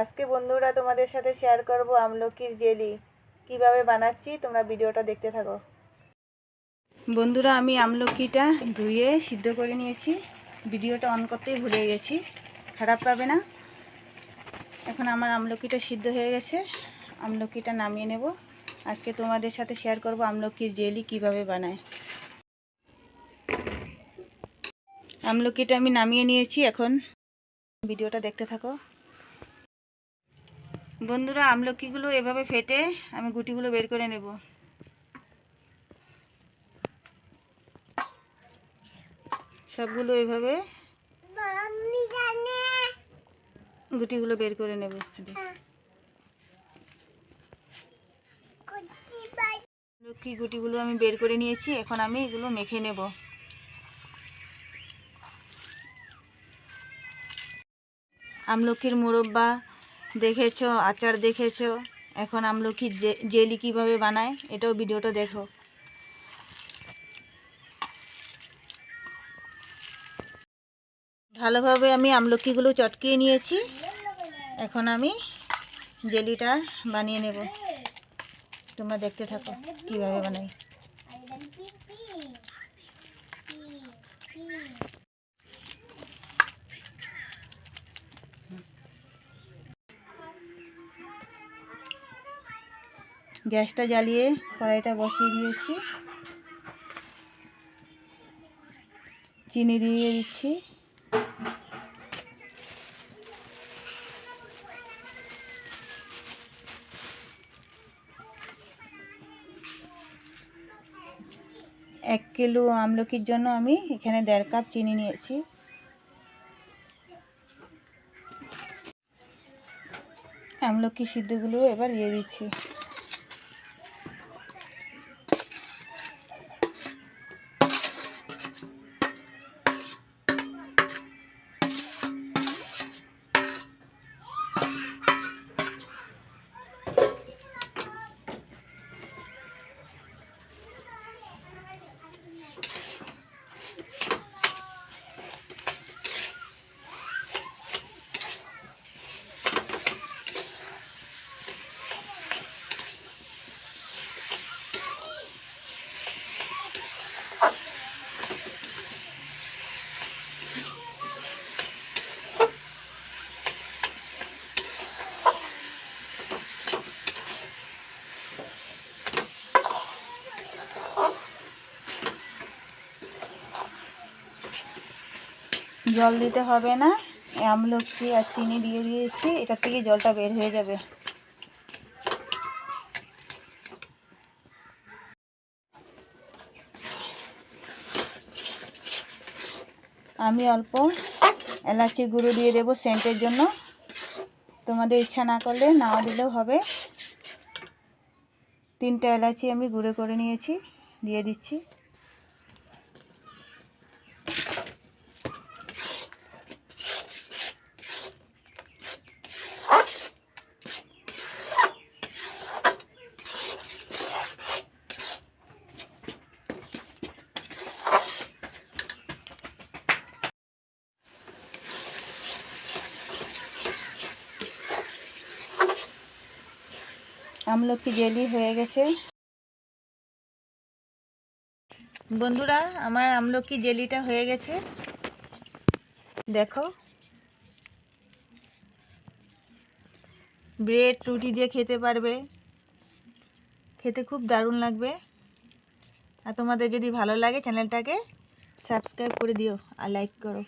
আজকে বন্ধুরা তোমাদের সাথে শেয়ার করব আমলকির জেলি। কীভাবে বানাচ্ছি তোমরা ভিডিওটা দেখতে থাকো। বন্ধুরা, আমি আমলকিটা ধুয়ে সিদ্ধ করে নিয়েছি। ভিডিওটা অন করতেই ভুলে গেছি। খারাপ পাবে না। এখন আমার আমলকিটা সিদ্ধ হয়ে গেছে। আমলকিটা নামিয়ে নেব। আজকে তোমাদের সাথে শেয়ার করব আমলকির জেলি কীভাবে বানায়। আমলকিটা আমি নামিয়ে নিয়েছি। এখন ভিডিওটা দেখতে থাকো। বন্ধুরা, আমলকিগুলো এভাবে ফেটে আমি গুটিগুলো বের করে নেব। সবগুলো এভাবে গুটিগুলো বের করে নেব। লক্ষ্মী গুটিগুলো আমি বের করে নিয়েছি, এখন আমি এগুলো মেখে নেব। আমলকির মুরব্বা দেখেছ, আচার দেখেছ, এখন আমলকির জেলি কীভাবে বানায়, এটাও ভিডিওটা দেখো। ভালোভাবে আমি আমলকিগুলো চটকিয়ে নিয়েছি, এখন আমি জেলিটা বানিয়ে নেব। তোমরা দেখতে থাকো কীভাবে বানাই গ্যাসটা জ্বালিয়ে কড়াইটা বসিয়ে দিয়েছি। চিনি দিয়ে দিচ্ছি। এক কিলো আমলকির জন্য আমি এখানে দেড় কাপ চিনি নিয়েছি। আমলকি সিদ্ধগুলো এবার দিয়ে দিচ্ছি। জল দিতে হবে না। আমলকি আর চিনি দিয়ে দিয়েছি, এটা থেকে জলটা বের হয়ে যাবে। আমি অল্প এলাচি গুঁড়ো দিয়ে দেবো সেন্টের জন্য। তোমাদের ইচ্ছা না করলে নাও দিলেও হবে। তিনটা এলাচি আমি গুঁড়ো করে নিয়েছি, দিয়ে দিচ্ছি। আমলকি জেলি হয়ে গেছে। বন্ধুরা, আমার আমলকি জেলিটা হয়ে গেছে। দেখো। ব্রেড, রুটি দিয়ে খেতে পারবে। খেতে খুব দারুণ লাগবে। আর তোমাদের যদি ভালো লাগে, চ্যানেলটাকে সাবস্ক্রাইব করে দিও আর লাইক করো।